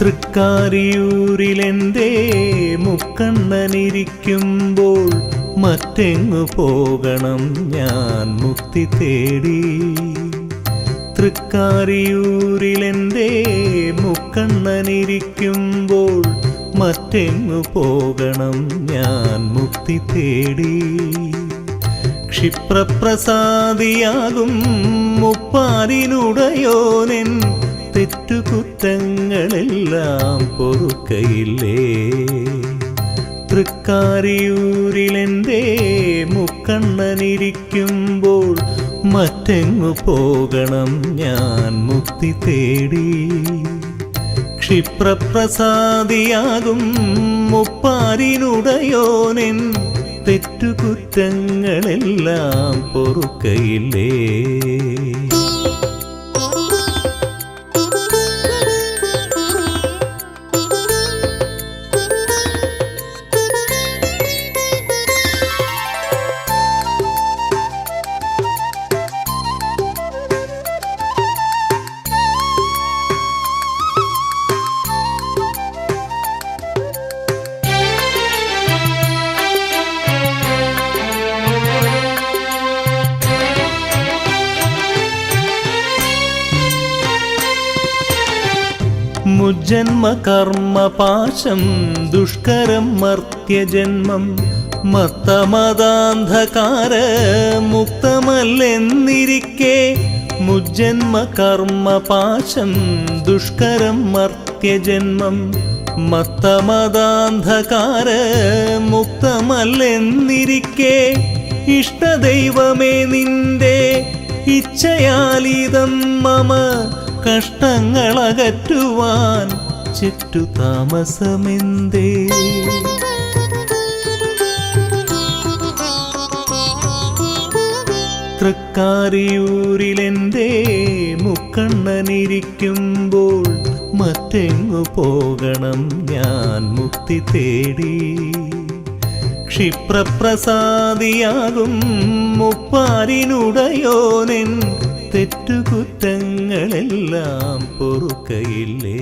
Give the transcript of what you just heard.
തൃക്കാരിയൂരിലെന്തേ മുക്കണ്ണനിരിക്കുമ്പോൾ മറ്റെങ്ങു പോകണം ഞാൻ മുക്തി തേടി? തൃക്കാരിയൂരിലെന്തേ മുക്കണ്ണനിരിക്കുമ്പോൾ മറ്റെങ്ങു പോകണം ഞാൻ മുക്തി തേടി? ക്ഷിപ്രപ്രസാദിയാകും മുപ്പാരിനുടയോനെൻ തെറ്റുകുറ്റങ്ങളെല്ലാം പൊറുക്കയില്ലേ? തൃക്കാരിയൂരിലെന്റെ മുക്കണ്ണനിരിക്കുമ്പോൾ മറ്റെങ്ങു പോകണം ഞാൻ മുക്തി തേടി? ക്ഷിപ്രപ്രസാദിയാകും മുപ്പാരിനുടയോനെൻ തെറ്റുകുറ്റങ്ങളെല്ലാം പൊറുക്കയില്ലേ? മുജ്ജന്മ കർമ്മപാശം ദുഷ്കരം മർത്യജന്മം. മത്തമതാന്ധകാര മുക്തമല്ലെന്നിരിക്കെ മുജ്ജന്മ കർമ്മപാശം ദുഷ്കരം മർത്യജന്മം. മത്തമതാന്ധകാര മുക്തമല്ലെന്നിരിക്കെ ഇഷ്ടദൈവമേ നിന്റെ ഇച്ഛയാലിതം മമ കഷ്ടങ്ങളകറ്റുവാൻ ചുറ്റു താമസമെന്തേ? തൃക്കാരിയൂരിലെന്തേ? മുക്കണ്ണനിരിക്കുമ്പോൾ മറ്റെങ്ങു പോകണം ഞാൻ മുക്തി തേടി? ക്ഷിപ്രപ്രസാദിയാകും മുപ്പാരിനുടയോനെൻ തെറ്റുകുറ്റങ്ങളെല്ലാം പൊറുക്കയില്ലേ?